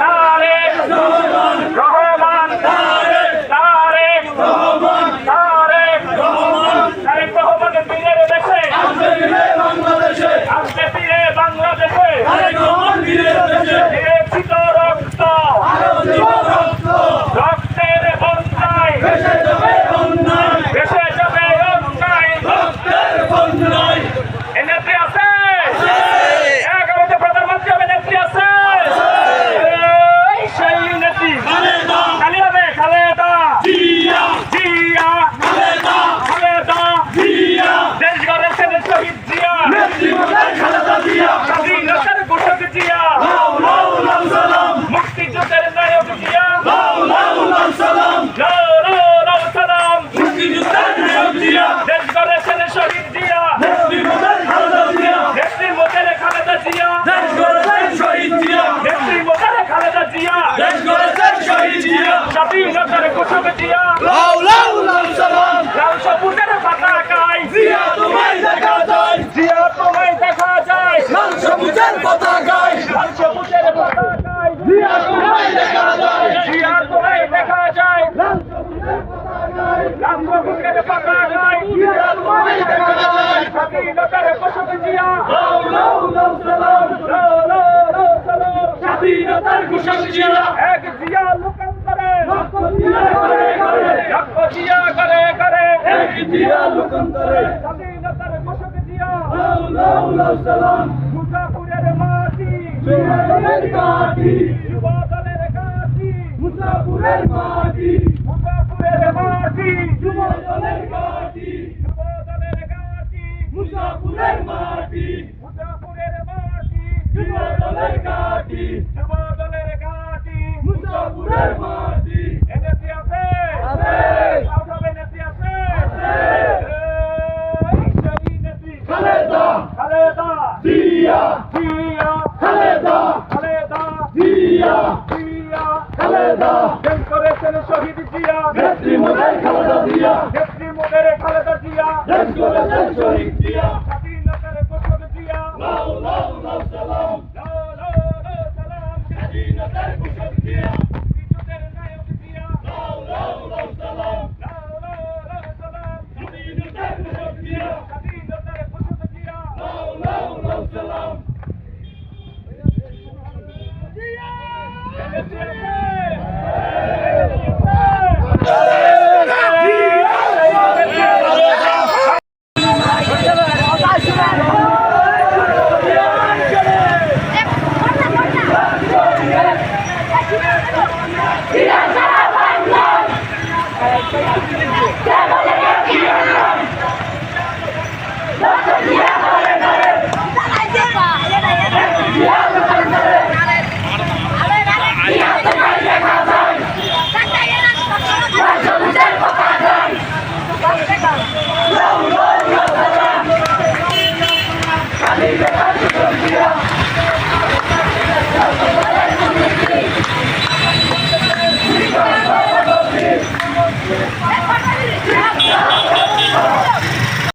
তারেক রহমান তারেক রহমান তারেক রহমান তারেক আসবে ফিরে বাংলাদেশে আসবে রক্ত রক্তের বন্যায় ভেসে যাবে অন্যায় দেশে যাবে অন্যায় রক্তের বন্যায় এ নেত্রী আছে এগারোতে প্রধানমন্ত্রী হবে নেত্রী আছে এই সেই নেত্রী খালেদা খালিদা খালেদা জিয়া জিয়া খালেদা খালেদা জিয়া দেশ গড়েছেন শহীদ জিয়া নেত্রীমন্ডল খালেদা জিয়া স্বাধীনতার ঘোষক জিয়া লাউ লাউ লাউ সালাম মুক্তিযুদ্ধের নায়ক জিয়া লাউ লাউ লাউ সালাম লাও লাও লাও সালাম মুক্তিযুদ্ধের নায়ক জিয়া দেশ গড়েছেন শহীদ জিয়া নেত্রীমন্ডল খালেদা জিয়া নেত্রী মোদের খালেদা জিয়া দেশ গড়েছেন শহীদ জিয়া নেত্রী মোদের খালেদা জিয়া দেশ গড়েছেন শহীদ জিয়া স্বাধীনতার ঘোষক জিয়া লাউ লাউ লাউ সালাম লাল সবুজের পতাকায় জিয়া তোমায় দেখা যায় জিয়া তোমায় দেখা যায় লাল সবুজের পতাকায় লাল সবুজের পতাকায় জিয়া তোমায় দেখা যায় জিয়া তোমায় দেখা যায় লাল সবুজের পতাকায় লাল সবুজের পতাকায় জিয়া তোমায় দেখা যায় স্বাধীনতার ঘোষক জিয়া লাউ লাউ লাউ সালাম লাও লাও লাও সালাম ঘোষক জিয়া। এক জিয়া লক্ষ জিয়া করে করে। লক্ষ জিয়া করে করে। এক জিয়া লোকান্তরে স্বাধীনতার ঘোষক জিয়া। লাউ লাউ সালাম। মুসাফুরের মাটি। যুবদলের ঘাটি যুবদলের ঘাটি মুসাফুরের মাটি। মুসাফুরের মাটি। যুবদলের ঘাটি যুবদলের ঘাটি মুসাফুরের মাটি। মুসাফুরের মাটি। যুবদলের ঘাটি আছে। সবে নেত্রী নেত্রী খালেদা জিয়া জিয়া জিয়া জিয়া করেছেন শহীদ জিয়া জিয়া নেত্রী মোদের খালেদা জিয়া দেশ গড়েছেন শহীদ জিয়া স্বাধীনতার ঘোষক জিয়া লাউ লাউ লাউ সালাম লাও লাও লাও সালাম স্বাধীনতার ঘোষক জিয়া Yeah. Hallelujah.